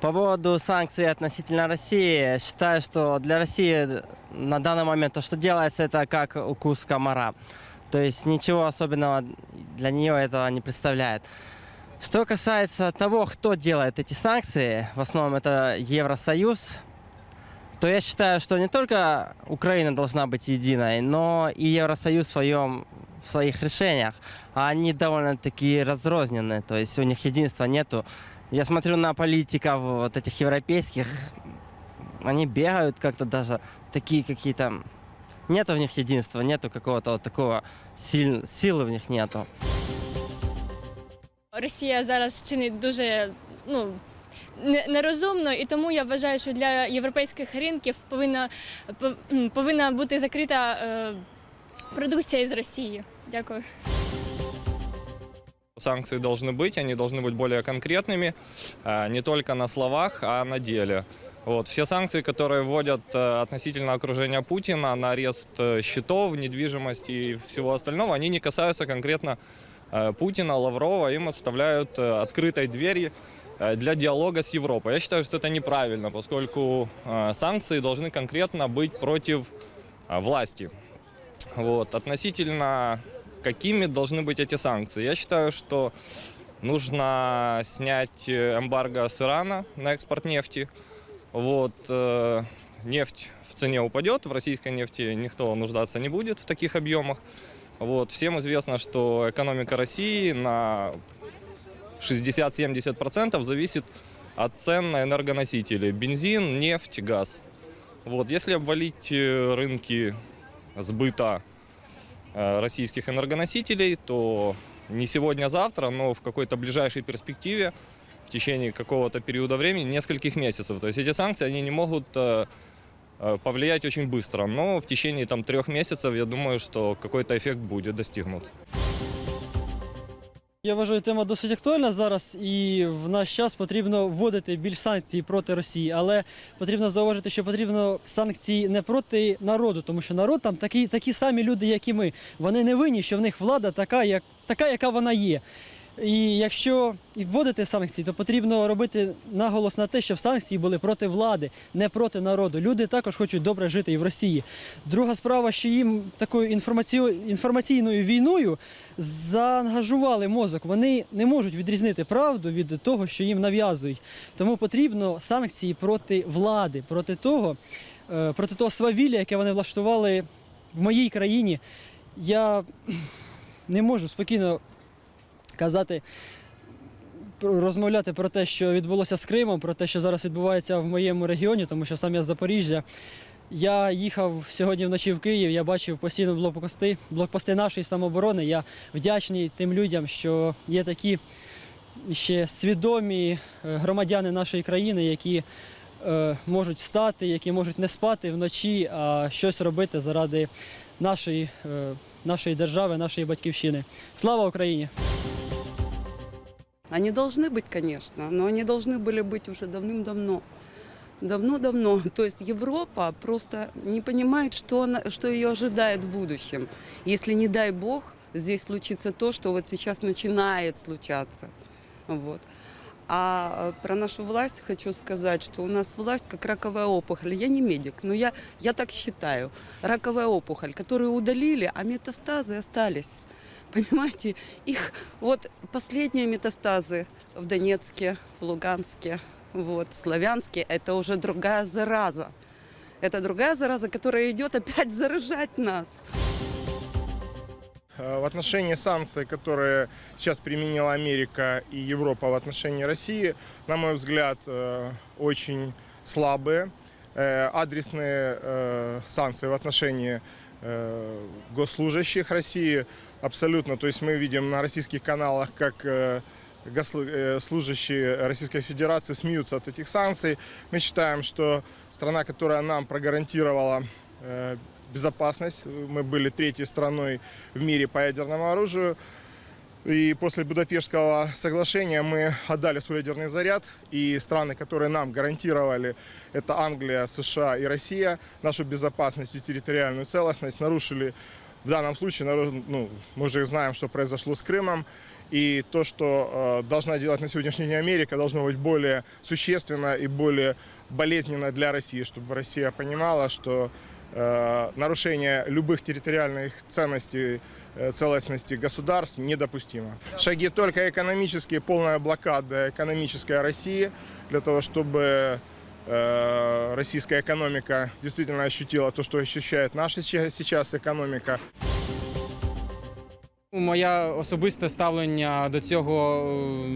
По поводу санкций относительно России, считаю, что для России на данный момент то, что делается, это как укус комара. То есть ничего особенного для нее этого не представляет. Что касается того, кто делает эти санкции, в основном это Евросоюз, то я считаю, что не только Украина должна быть единой, но и Евросоюз в, своем, в своих решениях. А они довольно-таки разрознены, то есть у них единства нету. Я смотрю на политиков вот этих европейских, они бегают как-то даже такие какие-то... Нету в них единства, нету какого-то вот такого сил, силы в них нету. Росія зараз чинить дуже ну, нерозумно, і тому я вважаю, що для європейських ринків повинна, повинна бути закрита е, продукція із Росії. Дякую. Санкции должны быть, они должны быть более конкретными, э, не только на словах, а на деле. Вот. Все санкции, которые вводят э, относительно окружения Путина на арест э, счетов, недвижимости и всего остального, они не касаются конкретно э, Путина, Лаврова, им отставляют открытой двери для диалога с Европой. Я считаю, что это неправильно, поскольку санкции должны конкретно быть против э, власти. Вот. Относительно какими должны быть эти санкции? Я считаю, что нужно снять э, эмбарго с Ирана на экспорт нефти. Вот, э, нефть в цене упадет, в российской нефти никто нуждаться не будет в таких объемах. Вот, всем известно, что экономика России на 60-70% зависит от цен на энергоносители. Бензин, нефть, газ. Вот, если обвалить э, рынки сбыта российских энергоносителей, то не сегодня, а завтра, но в какой-то ближайшей перспективе, в течение какого-то периода времени, нескольких месяцев. То есть эти санкции, они не могут э, э, повлиять очень быстро, но в течение там, трех месяцев, я думаю, что какой-то эффект будет достигнут. Я вважаю, тема досить актуальна зараз, і в наш час потрібно вводити більш санкцій проти Росії, але потрібно зауважити, що потрібно санкції не проти народу, тому що народ там такі, такі самі люди, як і ми. Вони не винні, що в них влада така, як, така, яка вона є. І якщо вводити санкції, то потрібно робити наголос на те, щоб санкції були проти влади, не проти народу. Люди також хочуть добре жити і в Росії. Друга справа, що їм такою інформаційною війною заангажували мозок. Вони не можуть відрізнити правду від того, що їм нав'язують. Тому потрібно санкції проти влади, проти того, е, проти того свавілля, яке вони влаштували в моїй країні. Я не можу спокійно казати. Розмовляти про те, що відбулося з Кримом, про те, що зараз відбувається в моєму регіоні, тому що сам я з Запоріжжя. Я їхав сьогодні вночі в Київ, я бачив постійно блокпости, блокпости нашої самооборони. Я вдячний тим людям, що є такі ще свідомі е, громадяни нашої країни, які е, можуть встати, які можуть не спати вночі, а щось робити заради нашої, е, нашої держави, нашої батьківщини. Слава Україні! Они должны быть, конечно, но они должны были быть уже давным-давно. Давно-давно. То есть Европа просто не понимает, что, она, что ее ожидает в будущем. Если, не дай бог, здесь случится то, что вот сейчас начинает случаться. Вот. А э, про нашу власть хочу сказать, что у нас власть как раковая опухоль. Я не медик, но я, я так считаю. Раковая опухоль, которую удалили, а метастазы остались. Понимаете, их вот последние метастазы в Донецке, в Луганске, вот, в Славянске, это уже другая зараза. Это другая зараза, которая идет опять заражать нас. Э, В отношении санкций, которые сейчас применила Америка и Европа в отношении России, на мой взгляд, э, очень слабые. Э, Адресные санкции в отношении госслужащих России абсолютно. То есть мы видим на российских каналах, как э, э, служащие Российской Федерации смеются от этих санкций. Мы считаем, что страна, которая нам прогарантировала э, безопасность, мы были третьей страной в мире по ядерному оружию, и после Будапештского соглашения мы отдали свой ядерный заряд, и страны, которые нам гарантировали, это Англия, США и Россия, нашу безопасность и территориальную целостность нарушили в данном случае, ну, мы уже знаем, что произошло с Крымом, И то, что э, должна делать на сегодняшний день Америка, должно быть более существенно и более болезненно для России, чтобы Россия понимала, что э, нарушение любых территориальных ценностей, э, целостности государств недопустимо. Шаги только экономические, полная блокада экономической России для того, чтобы российская экономика действительно ощутила то, что ощущает наша сейчас- экономика. Моє особисте ставлення до цього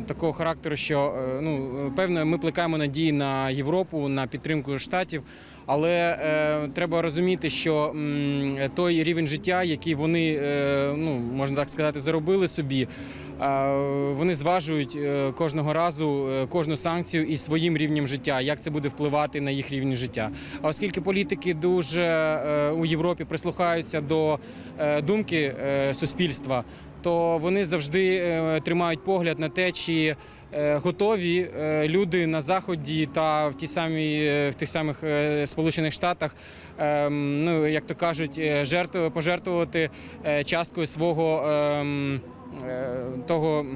е, такого характеру, що е, ну певно, ми плекаємо надії на Європу, на підтримку штатів. Але е, треба розуміти, що м, той рівень життя, який вони е, ну можна так сказати, заробили собі, вони зважують е, кожного разу е, кожну санкцію із своїм рівнем життя, як це буде впливати на їх рівень життя. А оскільки політики дуже е, у Європі прислухаються до думки суспільства, то вони завжди тримають погляд на те, чи готові люди на заході та в ті самі в тих самих Сполучених Штатах, ем, ну як то кажуть, жертв пожертвувати часткою свого ем, того.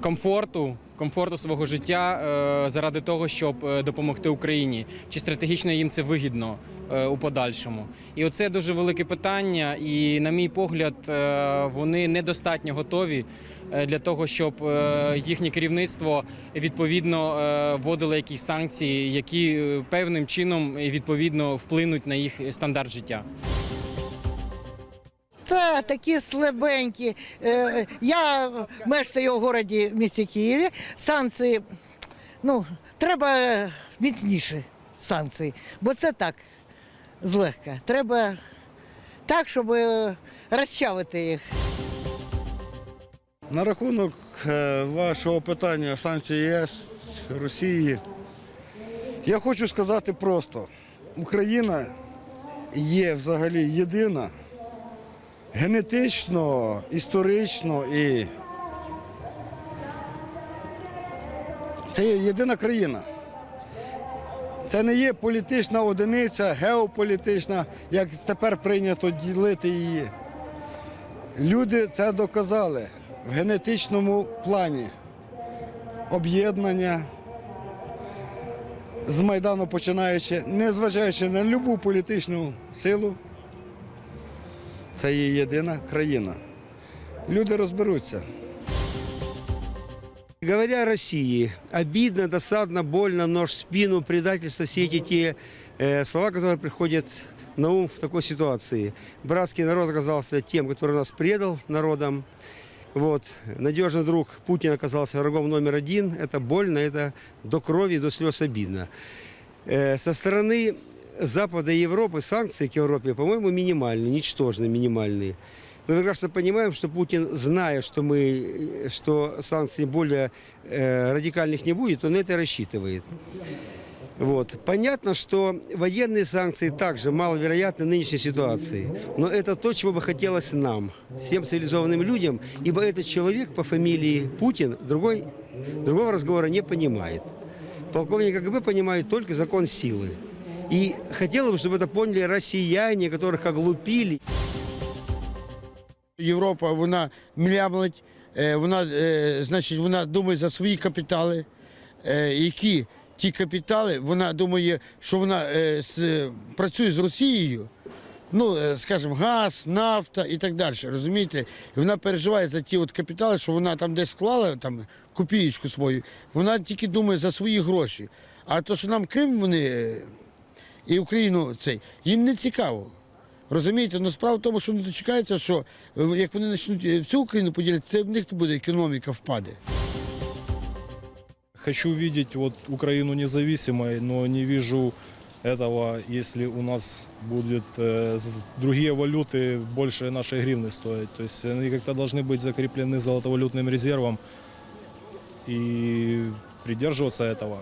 комфорту, комфорту свого життя е, заради того, щоб е, допомогти Україні, чи стратегічно їм це вигідно е, у подальшому. І оце дуже велике питання. І, на мій погляд, е, вони недостатньо готові е, для того, щоб е, їхнє керівництво відповідно е, вводило якісь санкції, які е, певним чином відповідно вплинуть на їх стандарт життя. Та такі слабенькі. Е, Я мешкаю в місті Києві. Санкції, ну, треба міцніше санкції, бо це так злегка. Треба так, щоб е, розчавити їх. На рахунок е, вашого питання санкцій ЄС Росії, я хочу сказати просто: Україна є взагалі єдина генетично, історично і це є єдина країна. Це не є політична одиниця, геополітична, як тепер прийнято ділити її. Люди це доказали в генетичному плані. Об'єднання з Майдану починаючи, незважаючи на будь-яку політичну силу, це є єдина країна. Люди розберуться. Говоря о России, обидно, досадно, больно, нож в спину, предательство, все эти те э, слова, которые приходят на ум в такой ситуации. Братский народ оказался тем, который нас предал народом. Вот. Надежный друг Путин оказался врагом номер один. Это больно, это до крови, до слез обидно. Э, со стороны Запада и Европы санкции к Европе, по-моему, минимальные, ничтожно минимальные. Мы прекрасно понимаем, что Путин, зная, что, мы, э, что санкций более э, радикальных не будет, он это рассчитывает. Вот. Понятно, что военные санкции также маловероятны в нынешней ситуации. Но это то, чего бы хотелось нам, всем цивилизованным людям, ибо этот человек по фамилии Путин другой, другого разговора не понимает. Полковник КГБ понимает только закон силы. И хотелось бы, чтобы это поняли россияне, которых оглупили. Європа вона млямлить, е, вона, е, значить, вона думає за свої капітали, е, які ті капітали, вона думає, що вона е, з- працює з Росією. Ну, е, скажімо, газ, нафта і так далі. Розумієте? І вона переживає за ті от капітали, що вона там десь вклала там копієчку свою. Вона тільки думає за свої гроші. А то, що нам Крим вони е, і Україну цей, їм не цікаво. Розумієте, ну справа в тому, що вони дочекаються, що е, як вони почнуть е, всю Україну поділити, це в них буде економіка впаде. Хочу видеть вот Украину независимой, но не вижу этого, если у нас будут э, с- другие валюты больше нашей гривны стоить. То есть они как-то должны быть закреплены золотовалютным резервом и придерживаться этого.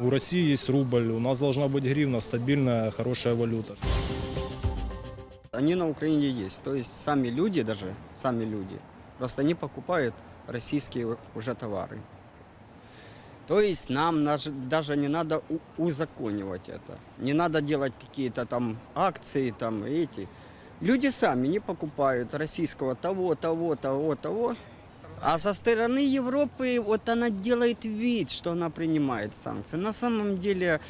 У России есть рубль, у нас должна быть гривна, стабильная, хорошая валюта. Они на Украине есть. То есть сами люди даже, сами люди, просто не покупают российские у- уже товары. То есть нам наж- даже не надо у- узаконивать это. Не надо делать какие-то там акции, там эти. Люди сами не покупают российского того, того, того, того. А со стороны Европы вот она делает вид, что она принимает санкции. На самом деле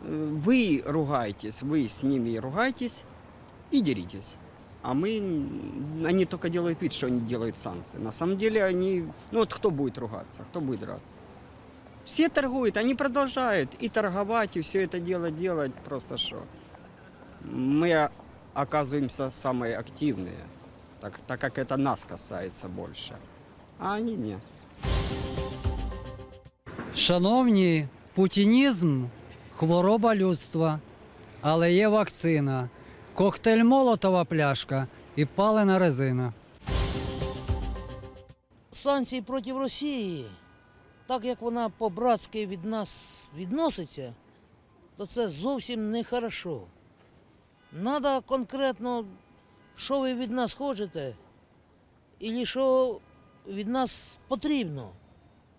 э, вы ругаетесь, вы с ними ругаетесь и деритесь. А мы, они только делают вид, что они делают санкции. На самом деле они, ну вот кто будет ругаться, кто будет драться? Все торгуют, они продолжают и торговать, и все это дело делать, просто что. Мы оказываемся самые активные, так, так как это нас касается больше. А они нет. Шановні, путінізм хвороба людства, але є вакцина, коктейль Молотова пляшка і палена резина. санкції проти Росії, так як вона по-братськи від нас відноситься, то це зовсім не хорошо. Надо конкретно, що ви від нас хочете, і що від нас потрібно.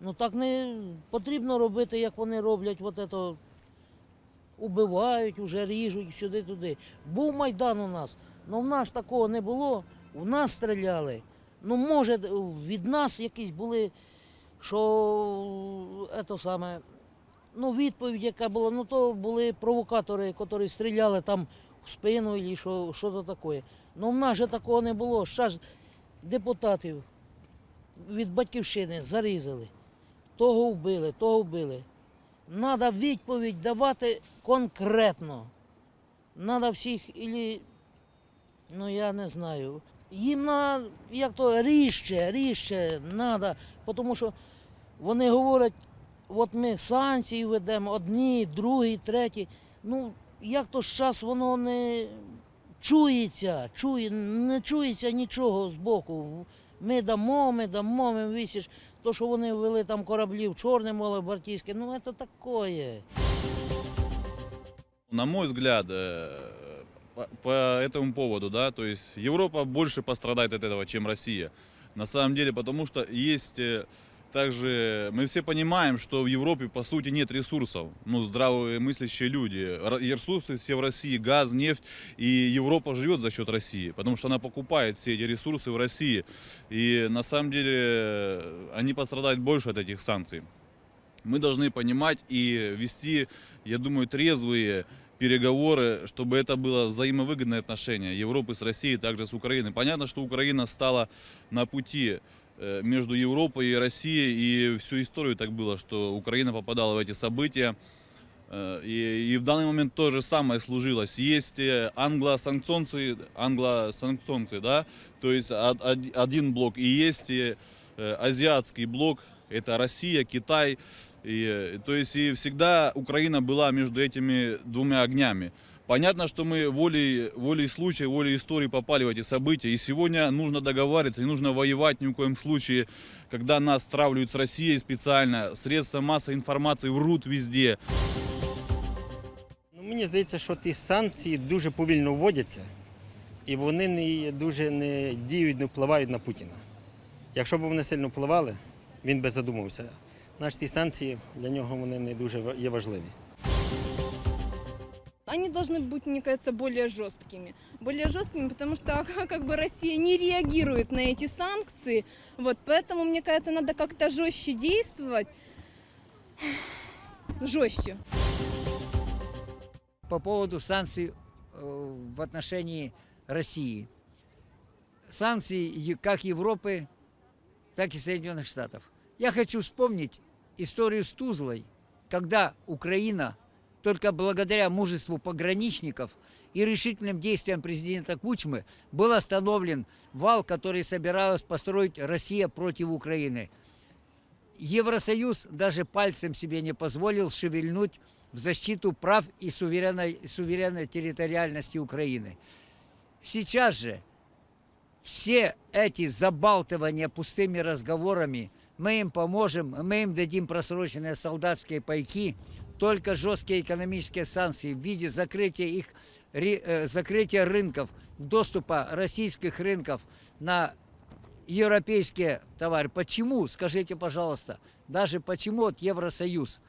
Ну так не потрібно робити, як вони роблять, от ето, убивають, уже ріжуть сюди-туди. Був Майдан у нас, але в нас такого не було, в нас стріляли. Ну, може, від нас якісь були, що ето саме, ну, відповідь, яка була, ну то були провокатори, які стріляли там в спину і що, що то таке. Ну, в нас же такого не було. Зараз депутатів від батьківщини зарізали. Того вбили, того вбили. Треба відповідь давати конкретно. Треба всіх, ілі, ну я не знаю. Їм на як то ріжче, ріжче треба, тому що вони говорять, от ми санкції ведемо, одні, другі, треті. Ну, як то зараз воно не чується, чує, не чується нічого з боку. Ми дамо, ми дамо, ми висіш. То, що вони ввели там кораблі в Чорне море, в Балтійське, ну це таке. На мой взгляд, э, по, по этому поводу, да, то есть Европа больше пострадает от этого, чем Россия. На самом деле, потому что есть э, также, мы все понимаем, что в Европе по сути нет ресурсов, ну, здравые мыслящие люди. Ресурсы все в России, газ, нефть, и Европа живет за счет России, потому что она покупает все эти ресурсы в России. И на самом деле э, они пострадают больше от этих санкций. Мы должны понимать и вести, я думаю, трезвые переговоры, чтобы это было взаимовыгодное отношение Европы с Россией, также с Украиной. Понятно, что Украина стала на пути между Европой и Россией, и всю историю так было, что Украина попадала в эти события. Э, И, и в данный момент то же самое сложилось. Есть э, англосанкционцы, англосанкционцы, да, то есть од- од- один блок, и есть э, э, азиатский блок, это Россия, Китай. И, э, то есть и всегда Украина была между этими двумя огнями. Понятно, что мы волей, волей случая, волей истории попали в эти события. И сегодня нужно договариваться, не нужно воевать ни в коем случае, когда нас травливают с Россией специально. Средства массовой информации врут везде. Ну, мені здається, що ті санкції дуже повільно вводяться, і вони не дуже не діють, не впливають на Путіна. Якщо б вони сильно впливали, він би задумався. Значить, ті санкції для нього вони не дуже ва- є важливі. Они должны быть, мне кажется, более жесткими. Более жесткими, потому что как бы Россия не реагирует на эти санкции. Вот, поэтому, мне кажется, надо как-то жестче действовать. Жестче. по поводу санкций э, в отношении России. Санкции как Европы, так и Соединенных Штатов. Я хочу вспомнить историю с Тузлой, когда Украина только благодаря мужеству пограничников и решительным действиям президента Кучмы был остановлен вал, который собиралась построить Россия против Украины. Евросоюз даже пальцем себе не позволил шевельнуть в защиту прав и суверенной, суверенной территориальности Украины. Сейчас же все эти забалтывания пустыми разговорами, мы им поможем, мы им дадим просроченные солдатские пайки, только жесткие экономические санкции в виде закрытия их э, закрытия рынков, доступа российских рынков на европейские товары. Почему, скажите, пожалуйста, даже почему вот Евросоюз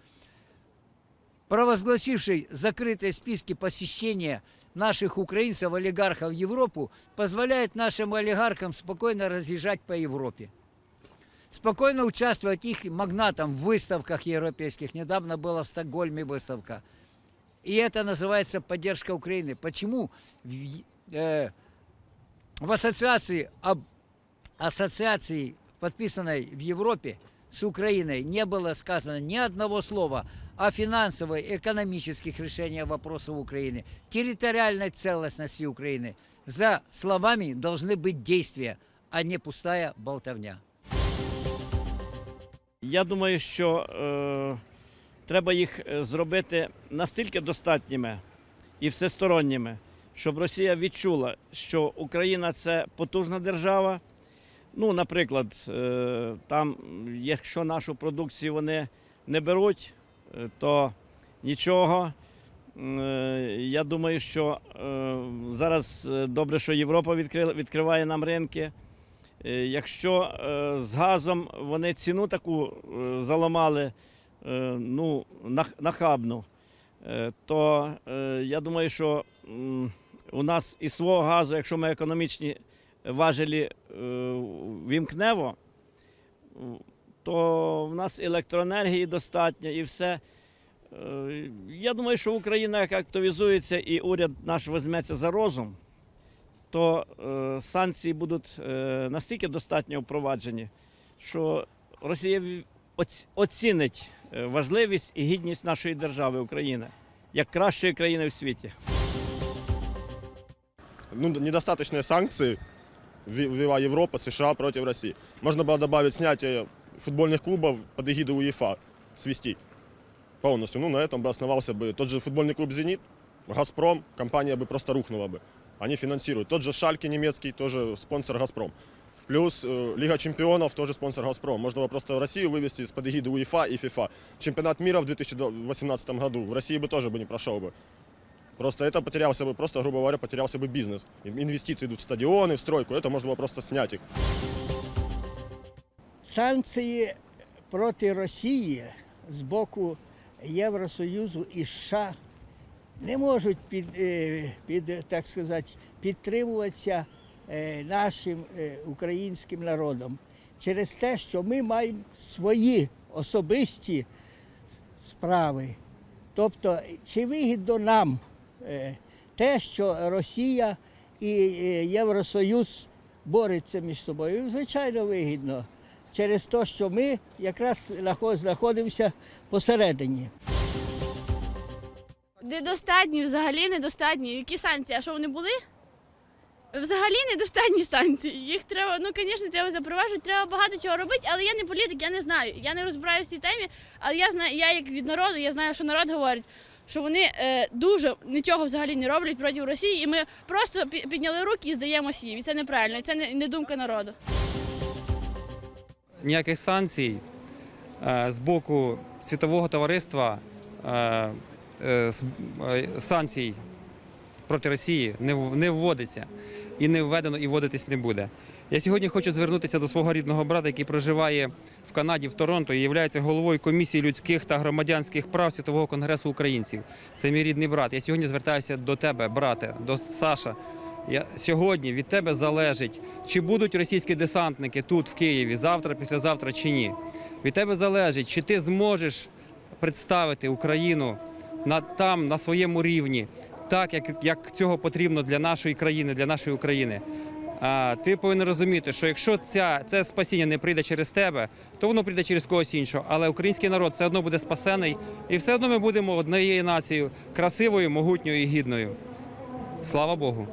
провозгласивший закрытые списки посещения наших украинцев, олигархов в Европу, позволяет нашим олигархам спокойно разъезжать по Европе. Спокойно участвовать их магнатам в выставках европейских. Недавно была в Стокгольме выставка. И это называется поддержка Украины. Почему в, э, в ассоциации, об, ассоциации, подписанной в Европе с Украиной, не было сказано ни одного слова о финансовой, экономических решениях вопросов Украины, территориальной целостности Украины. За словами должны быть действия, а не пустая болтовня. Я думаю, що е, треба їх е, зробити настільки достатніми і всесторонніми, щоб Росія відчула, що Україна це потужна держава. Ну, наприклад, е, там, якщо нашу продукцію вони не беруть, е, то нічого. Е, Я думаю, що зараз добре, що Європа відкриває нам ринки. Е, Якщо е, з газом вони ціну таку е, заламали ну, нахабну, то я думаю, що у нас і свого газу, якщо ми економічні важелі вімкнемо, то в нас електроенергії достатньо і все. Я думаю, що Україна як активізується і уряд наш візьметься за розум, то е, санкції будуть е, настільки достатньо впроваджені, що Росія в- оц- оцінить е, важливість і гідність нашої держави України як кращої країни в світі. ну, недостаточные санкции вве- ввела Европа, США против России. Можно было добавить снятие футбольных клубов под эгидой УЕФА, свести полностью. Ну, на этом бы основался бы тот же футбольный клуб «Зенит», «Газпром», компания бы просто рухнула бы. Они финансируют. Тот же «Шальке» немецкий, тоже спонсор «Газпром». Плюс э, Лига чемпионов, тоже спонсор «Газпром». Можно было просто Россию вывести из-под эгиды УЕФА и ФИФА. Чемпионат мира в 2018 году в России бы тоже бы не прошел бы. Просто это потерялся бы, просто, грубо говоря, потерялся бы бизнес. Инвестиции идут в стадионы, в стройку, это можно было просто снять их. Санкції проти Росії з боку Євросоюзу і США не можуть під, е, під так сказати, підтримуватися е, нашим е, українським народом через те, що ми маємо свої особисті справи. Тобто, чи вигідно нам те, що Росія і Євросоюз борються між собою? Звичайно, вигідно. Через те, що ми якраз знаходимося посередині. Недостатні, взагалі недостатні. Які санкції? А що вони були? Взагалі недостатні санкції. Їх треба, ну звісно, треба запроваджувати, треба багато чого робити, але я не політик, я не знаю. Я не розбираюся в цій темі, але я знаю, я як від народу, я знаю, що народ говорить, що вони е, дуже нічого взагалі не роблять проти Росії, і ми просто підняли руки і здаємося їм. І це неправильно, і це не, не думка народу. ніяких санкцій е, з боку світового товариства е, санкцій проти Росії не вводиться і не введено, і вводитись не буде. Я сьогодні хочу звернутися до свого рідного брата, який проживає в Канаді, в Торонто, і є головою комісії людських та громадянських прав Світового конгресу українців. Це мій рідний брат. Я сьогодні звертаюся до тебе, брате, до Саша. Я, сьогодні від тебе залежить, чи будуть російські десантники тут, в Києві, завтра, післязавтра чи ні. Від тебе залежить, чи ти зможеш представити Україну на, там, на своєму рівні, так, як, цього потрібно для нашої країни, для нашої України. А, ти повинен розуміти, що якщо ця, це спасіння не прийде через тебе, то воно прийде через когось іншого. Але український народ все одно буде спасений, і все одно ми будемо однією нацією, красивою, могутньою і гідною. Слава Богу!